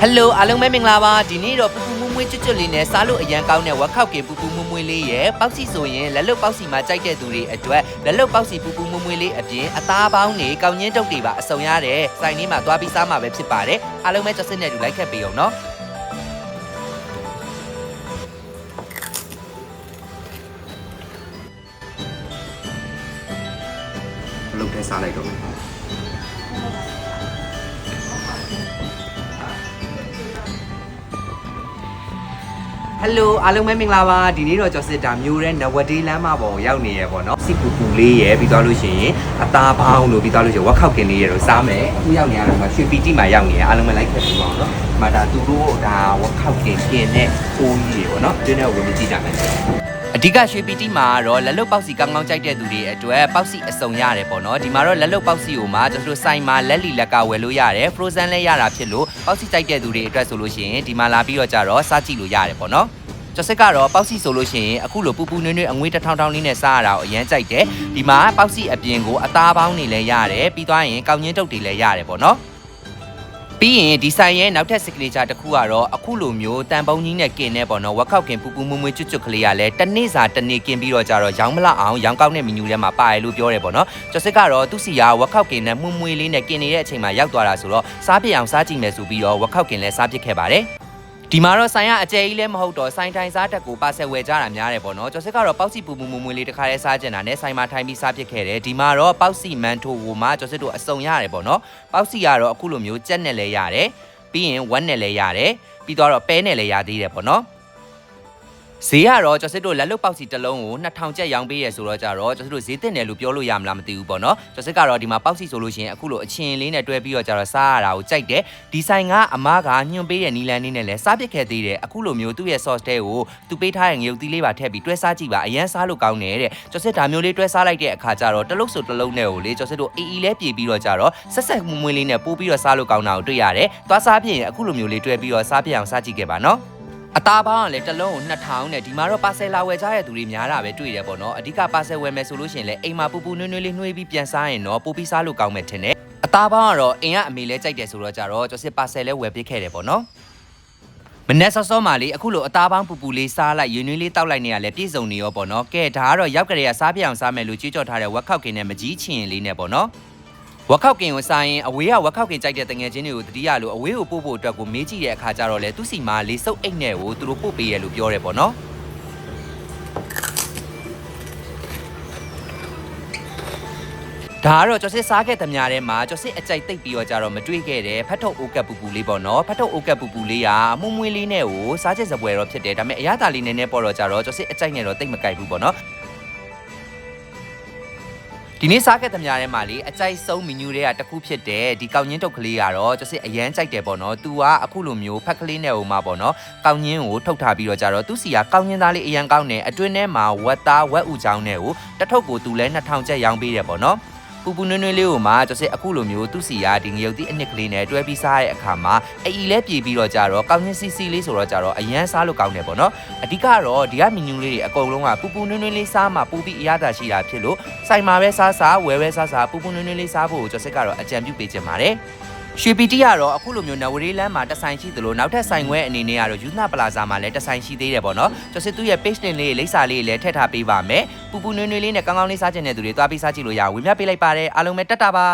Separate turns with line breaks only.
ဟယ်လိုအားလုံးပဲမင်္ဂလာပါဒီနေ့တော့ပူပူမွမွေးကျွတ်ကျွတ်လေးနဲ့စားလို့အရန်ကောင်းတဲ့ဝက်ခောက်ကင်ပူပူမွမွေးလေးရဲ့ပေါက်စီဆိုရင်လက်လုတ်ပေါက်စီမှာကြိုက်တဲ့သူတွေအတွက်လက်လုတ်ပေါက်စီပူပူမွမွေးလေးအပြင်အသားပေါင်းတွေကောင်းချင်းတုပ်တွေပါအစုံရတယ်စိုင်လေးမှာသွားပြီးစားမှာပဲဖြစ်ပါတယ်အားလုံးပဲကြောက်စစ်နဲ့တူလိုက်ခဲ့ပေးအောင်နော်
ဘလုပ်ထဲစားလိုက်တော့
ဟယ်လိုအားလုံးပဲမင်္ဂလာပါဒီနေ့တော့ကျော်စစ်တာမျိုးတဲ့နဝဒေးလမ်းမပေါ်ကိုရောက်နေရပေါ့နော်စီပူပူလေးရယ်ပြီးသွားလို့ရှိရင်အသားပေါင်းလို့ပြီးသွားလို့ရှိရင်ဝက်ခောက်ကင်လေးရယ်လို့စားမယ်အခုရောက်နေရတော့မှရွှေပီတီမှာရောက်နေရအားလုံးပဲလိုက်ခဲ့ပြီးပါအောင်နော်ဒီမှာဒါသူတို့ဒါဝက်ခောက်ကင်ကင်နဲ့အိုးကြီးတွေပေါ့နော်ဒီနေ့ဝင်ကြည့်ကြမယ် အဓိကရွှေပီတီမှာတော့လက်လုတ်ပေါက်စီကောင်းကောင်းကြိုက်တဲ့သူတွေအတွက်ပေါက်စီအစုံရတယ်ပေါ့နော်ဒီမှာတော့လက်လုတ်ပေါက်စီကိုမှကျွန်တော်တို့စိုင်မှာလက်လီလက်ကဝယ်လို့ရတယ် frozen လည်းရတာဖြစ်လို့ပေါက်စီကြိုက်တဲ့သူတွေအတွက်ဆိုလို့ရှိရင်ဒီမှာလာပြီးတော့ကြတော့စားကြည့်လို့ရတယ်ပေါ့နော်ကျော်စစ်ကတော့ပေါက်စီဆိုလို့ရှိရင်အခုလိုပူပူနွေ့နွေ့အငွေးတစ်ထောင်ထောင်လေးနဲ့စားရတာကိုအရန်ကြိုက်တယ်ဒီမှာပေါက်စီအပြင်ကိုအသားပေါင်းတွေလည်းရတယ်ပြီးသွားရင်ကောင်းချင်းတုပ်တွေလည်းရတယ်ပေါ့နော် ပြီးရင်ဒီဆိုင်ရဲ့နောက်ထပ် signature တစ်ခုကတော့အခုလိုမျိုးတန်ပုံကြီးနဲ့กินနေပေါ့နော်ဝက်ခောက်ကင်ပူပူမွမွေးကျွတ်ကျွတ်ကလေးကလည်းတစ်နေ့စာတစ်နေ့กินပြီးတော့ကြတော့ရောင်းမလောက်အောင်ရောင်းကောက်တဲ့မီနူထဲမှာပါတယ်လို့ပြောတယ်ပေါ့နော်ကျော်စစ်ကတော့သူ့စီကဝက်ခောက်ကင်နဲ့မှုမွေးလေးနဲ့กินနေတဲ့အချိန်မှာရောက်သွားတာဆိုတော့စားပြစ်အောင်စားကြည့်မယ်ဆိုပြီးတော့ဝက်ခောက်ကင်လည်းစားပြစ်ခဲ့ပါတယ် ဒီမှာတော့ဆိုင်ကအကျယ်ကြီးလည်းမဟုတ်တော့ဆိုင်ထိုင်စားတက်ကိုပါဆက်ဝယ်ကြတာများတယ်ပေါ့နော်ကျော်စစ်ကတော့ပေါက်စီပူပူမွမွေလေးတစ်ခါတည်းစားကျင်တာနဲ့ဆိုင်မှာထိုင်ပြီးစားဖြစ်ခဲ့တယ်ဒီမှာတော့ပေါက်စီမန်ထိုကိုမှကျော်စစ်တို့အစုံရတယ်ပေါ့နော်ပေါက်စီကတော့အခုလိုမျိုးကြက်နဲ့လည်းရတယ်ပြီးရင်ဝက်နဲ့လည်းရတယ်ပြီးတော့ပဲနဲ့လည်းရသေးတယ်ပေါ့နော် ဈေးကတော့ကျော်စစ်တို့လက်လုတ်ပေါက်စီတစ်လုံးကို2000ကျပ်ရောင်းပေးရဆိုတော့ကြတော့ကျော်စစ်တို့ဈေးတင်တယ်လို့ပြောလို့ရမလားမသိဘူးပေါ့နော်ကျော်စစ်ကတော့ဒီမှာပေါက်စီဆိုလို့ရှိရင်အခုလိုအချင်းလေးနဲ့တွဲပြီးတော့ကြတော့စားရတာကိုကြိုက်တယ်ဒီဆိုင်ကအမားကညွှန်ပေးတဲ့နီလန်လေးနဲ့လည်းစားပစ်ခဲ့သေးတယ်အခုလိုမျိုးသူ့ရဲ့ sauce တဲကိုသူပေးထားတဲ့ငရုတ်သီးလေးပါထည့်ပြီးတွဲစားကြည့်ပါအရန်စားလို့ကောင်းတယ်တဲ့ကျော်စစ်ဒါမျိုးလေးတွဲစားလိုက်တဲ့အခါကျတော့တလုတ်ဆိုတလုံးနဲ့ကိုလေကျော်စစ်တို့အီအီလဲပြေပြီးတော့ကြတော့ဆက်ဆက်မွမွေးလေးနဲ့ပိုးပြီးတော့စားလို့ကောင်းတာကိုတွေ့ရတယ်သွားစားပြရင်အခုလိုမျိုးလေးတွဲပြီးတော့စားပြအောင်စားကြည့်ခဲ့ပါနော် အသားပေါင်းကလည်းတစ်လုံးကို2000နဲ့ဒီမှာတော့ပါဆယ်လာဝယ်ကြတဲ့သူတွေများတာပဲတွေ့တယ်ပေါ့နော်အဓိကပါဆယ်ဝယ်မယ်ဆိုလို့ရှိရင်လည်းအိမ်မှာပူပူနွေးနွေးလေးနှွေးပြီးပြန်စားရင်တော့ပိုပြီးစားလို့ကောင်းမယ်ထင်တယ်အသားပေါင်းကတော့အိမ်ကအမေလဲကြိုက်တယ်ဆိုတော့ကြတော့ကျော်စစ်ပါဆယ်လဲဝယ်ပေးခဲ့တယ်ပေါ့နော်မနေ့စောစောမှလေးအခုလိုအသားပေါင်းပူပူလေးစားလိုက်ရွေနွေးလေးတောက်လိုက်နေရလဲပြည့်စုံနေရောပေါ့နော်ကဲဒါကတော့ရောက်ကြရစားပြအောင်စားမယ်လို့ကြွေးကြော်ထားတဲ့ဝက်ခောက်ကင်နဲ့မကြီးချင်လေးနဲ့ပေါ့နော် ဝက်ခောက်ကင်ကိုစားရင်အဝေးကဝက်ခောက်ကင်ကြိုက်တဲ့တငယ်ချင်းတွေကိုတတိယလို့အဝေးကိုပို့ဖို့အတွက်ကိုမေးကြည့်တဲ့အခါကျတော့လေသူစီမှာလေးစုပ်အိတ်နဲ့ကိုသူတို့ပို့ပေးရလို့ပြောတယ်ပေါ့နော်ဒါကတော့ကျော်စစ်စားခဲ့တဲ့များထဲမှာကျော်စစ်အကြိုက်တိတ်ပြီးတော့ကြတော့မတွေ့ခဲ့တဲ့ဖတ်ထုတ်အိုကက်ပူပူလေးပေါ့နော်ဖတ်ထုတ်အိုကက်ပူပူလေးကမှုမွေးလေးနဲ့ကိုစားချက်စပွဲတော့ဖြစ်တယ်ဒါပေမဲ့အရသာလေးနည်းနည်းပေါ်တော့ကြတော့ကျော်စစ်အကြိုက်နဲ့တော့တိတ်မကြိုက်ဘူးပေါ့နော် ဒီနေ့စားခဲ့တဲ့များထဲမှာလေအကြိုက်ဆုံးမီနူတွေကတစ်ခုဖြစ်တဲ့ဒီကောက်ညင်းတုတ်ကလေးကတော့ကျစစ်အရန်ကြိုက်တယ်ပေါ့နော်။ तू ကအခုလိုမျိုးဖက်ကလေးနဲ့ဟိုမှာပေါ့နော်။ကောက်ညင်းကိုထုတ်ထားပြီးတော့ကြတော့သူစီကကောက်ညင်းသားလေးအရန်ကောင်းတယ်အတွင်းထဲမှာဝက်သားဝက်ဥချောင်းနဲ့ကိုတစ်ထုပ်ကို तू လဲ2000ကျပ်ရောင်းပေးတယ်ပေါ့နော်။ ပူပူနွေးနွေးလေးကိုမှကျစစ်အခုလိုမျိုးသူစီကဒီငရုတ်တိအနှစ်ကလေးနဲ့တွဲပြီးစားတဲ့အခါမှာအီလဲပြေပြီးတော့ကြတော့ကောက်ညင်းစီစီလေးဆိုတော့ကြတော့အရန်စားလို့ကောင်းတယ်ပေါ့နော်။အဓိကတော့ဒီကမီနူလေးတွေအကုန်လုံးကပူပူနွေးနွေးလေးစားမှပူပြီးအရသာရှိတာဖြစ်လို့ဆိုင်မှာပဲစားစားဝယ်ပဲစားစားပူပူနွေးနွေးလေးစားဖို့ကိုကျော်စစ်ကတော့အကြံပြုပေးချင်ပါတယ် ရွှေပီတီကတော့အခုလိုမျိုးနဝရီလမ်းမှာတက်ဆိုင်ရှိသလိုနောက်ထပ်ဆိုင်ခွဲအနေနဲ့ကတော့ယူနာပလာဇာမှာလည်းတက်ဆိုင်ရှိသေးတယ်ပေါ့နော်ကျော်စစ်သူ့ရဲ့ page တင်လေးလိပ်စာလေးလည်းထည့်ထားပေးပါမယ်ပူပူနွေးနွေးလေးနဲ့ကောင်းကောင်းလေးစားချင်တဲ့သူတွေတွားပြီးစားကြည့်လို့ရအောင်ဝင်ပြပေးလိုက်ပါတယ်အားလုံးပဲတက်တာပါ